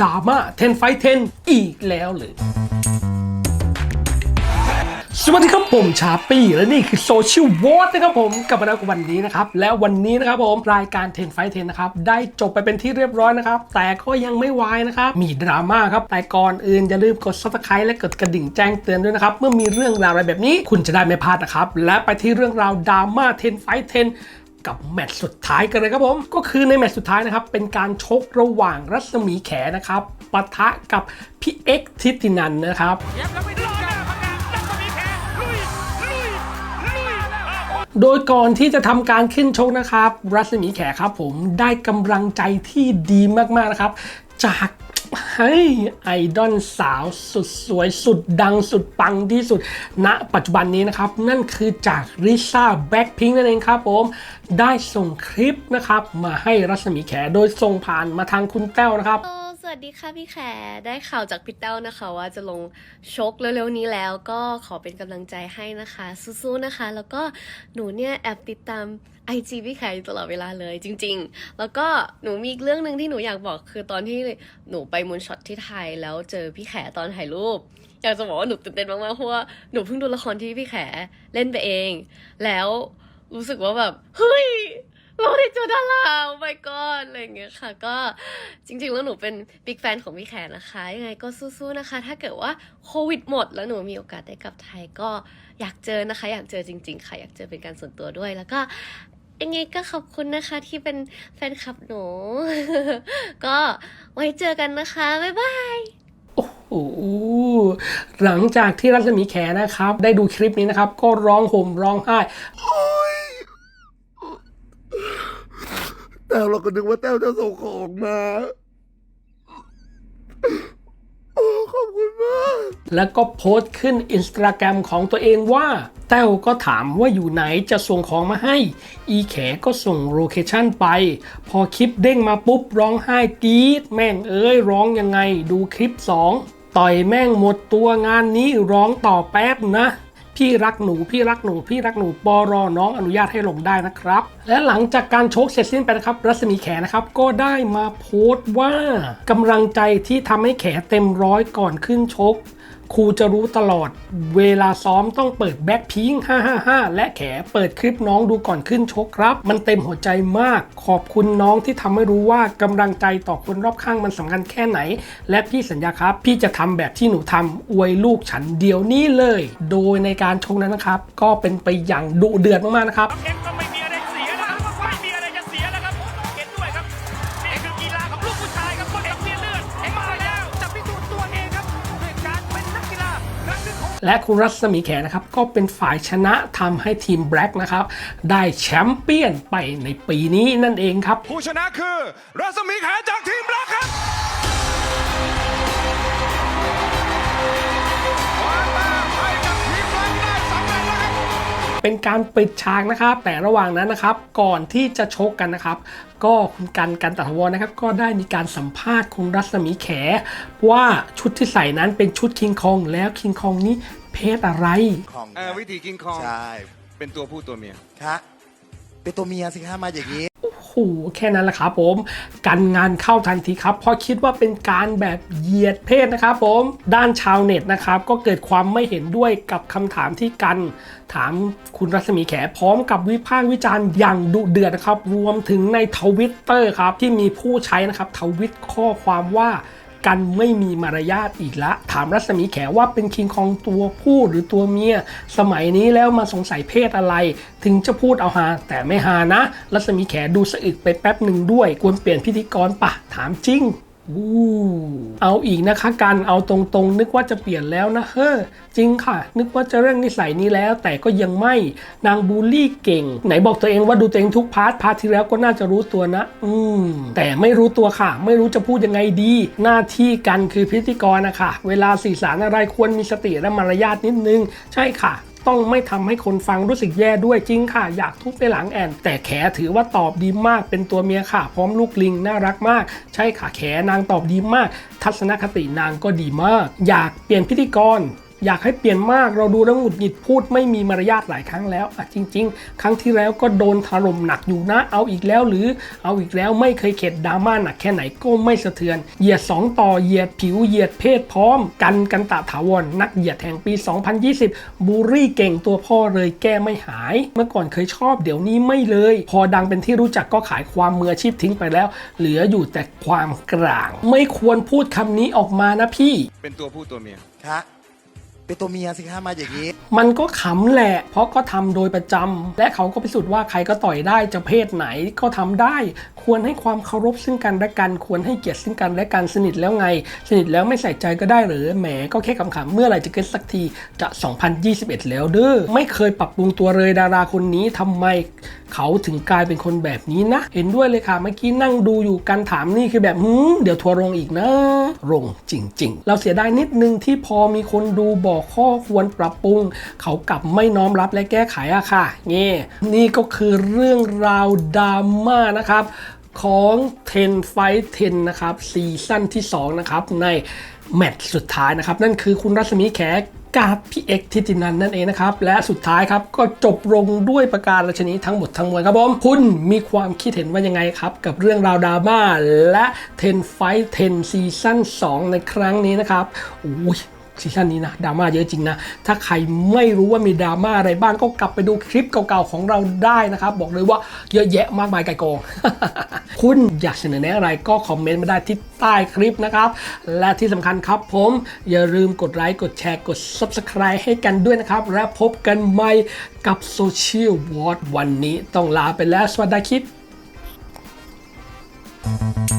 ดราม่า10ไฟ10อีกแล้วเลยสวัสดีครับผมชาปี้และนี่คือโซเชียลวอ t นะครับผมกลับมาแล้วกับวันนี้นะครับ แล้ววันนี้นะครับผมรายการ10ไฟ10นะครับได้จบไปเป็นที่เรียบร้อยนะครับ แต่ก็ยังไม่วายนะครับ มีดราม่าครับ แต่ก่อนอื่นอย่าลืมกด subscribe และกดกระดิ่งแจ้งเตือนด้วยนะครับ เมื่อมีเรื่องราวอะไรแบบนี้ คุณจะได้ไม่พลาดนะครับ และไปที่เรื่องราวดราม่า10ไฟ10 กับแมตช์สุดท้ายกันเลยครับผม ก็คือในแมตช์สุดท้ายนะครับ เป็นการชกระหว่างรัศมีแขนะครับปะทะกับพี่เอ็กซ์ทิตินันนะครับโดยก่อนที่จะทำการขึ้นชกนะครับ รัศมีแขครับผมได้กำลังใจที่ดีมากๆนะครับ จาก เฮ้ยไอดอลสาวสุดสวยสุดดังสุดปังที่สุด ณ ปัจจุบันนี้นะครับ นั่นคือจากริซ่าแบ็คพิงนั่นเองครับผม ได้ส่งคลิปนะครับ มาให้รัศมีแขโดยส่งผ่านมาทางคุณแต้วนะครับ สวัสดีค่ะพี่แขได้ข่าวจากพี่เต้านะคะว่าจะลงชกเร็วๆนี้แล้ว ก็ขอเป็นกำลังใจให้นะคะ สู้ๆนะคะ แล้วก็หนูเนี่ยแอบติดตาม IG พี่แขอยู่ตลอดเวลาเลยจริง ๆ แล้วก็หนูมีอีกเรื่องหนึ่งที่หนูอยากบอกคือตอนที่หนูไปมูลช็อตที่ไทยแล้วเจอพี่แขตอนถ่ายรูปอยากจะบอกว่าหนูตื่นเต้นมากๆเพราะว่าหนูเพิ่งดูละครที่พี่แขเล่นไปเอง แล้วรู้สึกว่าแบบเฮ้ย เราได้เจอดาราโอ้ my god อะไรอย่างเงี้ยค่ะ ก็จริงๆ แล้วหนูเป็นบิ๊กแฟนของพี่แขนนะคะ ยังไงก็สู้ๆนะคะ ถ้าเกิดว่าโควิดหมดแล้วหนูมีโอกาสได้กลับไทยก็อยากเจอนะคะ อยากเจอจริง ๆ ค่ะ อยากเจอเป็นการส่วนตัวด้วย แล้วก็ยังไงก็ขอบคุณนะคะที่เป็นแฟนคลับหนู ก็ไว้เจอกันนะคะ บ๊ายบายโอ้โหหลังจากที่รัศมีแขนะครับ ได้ดูคลิปนี้นะครับ ก็ร้องห่มร้องไห้ แต่เราก็นึกว่าแต้วจะส่งของมา โอ้ขอบคุณมาก แล้วก็โพสต์ขึ้นอินสตาแกรมของตัวเองว่า แต้วก็ถามว่าอยู่ไหนจะส่งของมาให้ อีแขก็ส่งโลเคชั่นไป พอคลิปเด้งมาปุ๊บร้องไห้กรี๊ดแม่งเอ้ยร้องยังไงดูคลิป 2 ต่อยแม่งหมดตัวงานนี้ร้องต่อแป๊บนะ พี่รักหนูพี่รักหนูพี่รักหนูปอรอน้องอนุญาตให้ลงได้นะครับ และหลังจากการโชคเสร็จสิ้นไปนะครับ รัศมีแขนะครับก็ได้มาโพสต์ว่ากำลังใจที่ทำให้แขเต็มร้อยก่อนขึ้นชก ครูจะรู้ตลอด เวลาซ้อมต้องเปิดแบ็คพิง555 และแขเปิดคลิปน้องดูก่อนขึ้นชกครับ มันเต็มหัวใจมาก ขอบคุณน้องที่ทำให้รู้ว่ากำลังใจต่อคนรอบข้างมันสำคัญแค่ไหน และพี่สัญญาครับ พี่จะทำแบบที่หนูทำอวยลูกฉันเดี๋ยวนี้เลย โดยในการชกนั้นนะครับ ก็เป็นไปอย่างดุเดือดมากๆนะครับ และคุณรัศมีแขนะครับก็เป็นฝ่ายชนะทำให้ทีมแบล็กนะครับได้แชมป์เปี้ยนไปในปีนี้นั่นเองครับ ผู้ชนะคือรัศมีแขจากทีมแบล็คครับ เป็นการปิดฉากนะครับ แต่ระหว่างนั้นนะครับ ก่อนที่จะชกกันนะครับ ก็คุณกันกันตะถาวรนะครับ ก็ได้มีการสัมภาษณ์คุณรัศมีแข ว่าชุดที่ใส่นั้นเป็นชุดคิงคอง แล้วคิงคองนี้เพศอะไรของเออวิธีกินคอง ใช่ เป็นตัวผู้ตัวเมีย คะเป็นตัวเมียสิคะมาอย่างนี้ โหแค่นั้นแหละครับผม การงานเข้าทันทีครับเพราะคิดว่าเป็นการแบบเหยียดเพศนะครับผมด้านชาวเน็ตนะครับก็เกิดความไม่เห็นด้วยกับคำถามที่กันถามคุณรัศมีแขพร้อมกับวิพากษ์วิจารณ์อย่างดุเดือดนะครับ รวมถึงในทวิตเตอร์ครับที่มีผู้ใช้นะครับทวิตข้อความว่า กันไม่มีมารยาทอีกละ ถามรัศมีแขว่าเป็นคิงคองตัวผู้หรือตัวเมีย สมัยนี้แล้วมาสงสัยเพศอะไร ถึงจะพูดเอาหาแต่ไม่หานะ รัศมีแขดูสะอึกไปแป๊บหนึ่งด้วย ควรเปลี่ยนพิธีกรปะถามจริง เอาอีกนะคะกันเอาตรงๆ นึกว่าจะเปลี่ยนแล้วนะเฮ้อจริงค่ะ นึกว่าจะเรื่องนิสัยนี้แล้ว แต่ก็ยังไม่นางบูลลี่เก่ง ไหนบอกตัวเองว่าดูตัวเองทุกพาร์ทพาร์ทที่แล้วก็น่าจะรู้ตัวนะ อืม แต่ไม่รู้ตัวค่ะ ไม่รู้จะพูดยังไงดี หน้าที่กันคือพิธีกรนะคะเวลาสื่อสารอะไรควรมีสติและมารยาทนิดนึง ใช่ค่ะ ต้องไม่ทำให้คนฟังรู้สึกแย่ด้วยจริงค่ะ อยากทุบไปหลังแอน แต่แขถือว่าตอบดีมาก เป็นตัวเมียค่ะ พร้อมลูกลิงน่ารักมาก ใช่ค่ะแขนางตอบดีมาก ทัศนคตินางก็ดีมาก อยากเปลี่ยนพิธีกร อยากให้เปลี่ยนมากเราดูแล้วหงุดหงิดพูดไม่มีมารยาทหลายครั้งแล้วอะจริง ๆ ครั้งที่แล้วก็โดนถล่มหนักอยู่นะ เอาอีกแล้วหรือเอาอีกแล้วไม่เคยเข็ดดราม่าหนักแค่ไหนก็ไม่สะเทือน เหยียดสองต่อเหยียดผิวเหยียดเพศพร้อม กันกันตะถาวรนักเหยียดแห่งปี 2020 บูรี่เก่งตัวพ่อเลยแก้ไม่หาย เมื่อก่อนเคยชอบเดี๋ยวนี้ไม่เลย พอดังเป็นที่รู้จักก็ขายความมืออาชีพทิ้งไปแล้ว เหลืออยู่แต่ความกลาง ไม่ควรพูดคำนี้ออกมานะพี่ เป็นตัวผู้ตัวเมียคะ เป็นตัวเมียสิคะมาอย่างนี้ มันก็ขำแหละ เพราะก็ทำโดยประจำและเขาก็พิสูจน์ว่าใครก็ต่อยได้จะเพศไหนก็ทำได้ ควรให้ความเคารพซึ่งกันและกัน ควรให้เกียรติซึ่งกันและกันสนิทแล้วไง สนิทแล้วไม่ใส่ใจก็ได้หรือแหมก็แค่ขำๆเมื่อไหร่จะเกิดสักทีจะ 2021 แล้วเด้อไม่เคยปรับปรุงตัวเลยดาราคนนี้ทำไมเขาถึงกลายเป็นคนแบบนี้นะ เห็นด้วยเลยค่ะเมื่อกี้นั่งดูอยู่กันถามนี่คือแบบหืมเดี๋ยวทัวร์ลงอีกนะลงจริง ๆ เราเสียดายนิดนึงที่พอมีคนดูบอกข้อควรปรับปรุง เขากลับไม่น้อมรับและแก้ไขอะค่ะนี่นี่ก็คือเรื่องราวดราม่านะครับของ10 Fight 10 นะครับซีซั่นที่ 2 นะครับในแมตช์สุดท้ายนะครับ นั่นคือคุณรัศมีแขกับพี่เอกทิตินันนั่นเองนะครับ และสุดท้ายครับก็จบลงด้วยประการราชนีทั้งหมดทั้งมวลครับผม คุณมีความคิดเห็นว่ายังไงครับ กับเรื่องราวดราม่าและ10 Fight 10 ซีซั่น2 ในครั้งนี้นะครับโอ้ย ซีซั่นนี้นะดราม่าเยอะจริงนะ ถ้าใครไม่รู้ว่ามีดราม่าอะไรบ้างก็กลับไปดูคลิปเก่าๆของเราได้นะครับ บอกเลยว่าเยอะแยะมากมายไก่กอง คุณอยากเสนอแนะอะไรก็คอมเมนต์มาได้ที่ใต้คลิปนะครับ และที่สำคัญครับผม อย่าลืมกดไลค์กดแชร์กด Subscribe ให้กันด้วยนะครับ และพบกันใหม่กับโซเชียลวอร์ดวันนี้ต้องลาไปแล้วสวัสดีครับ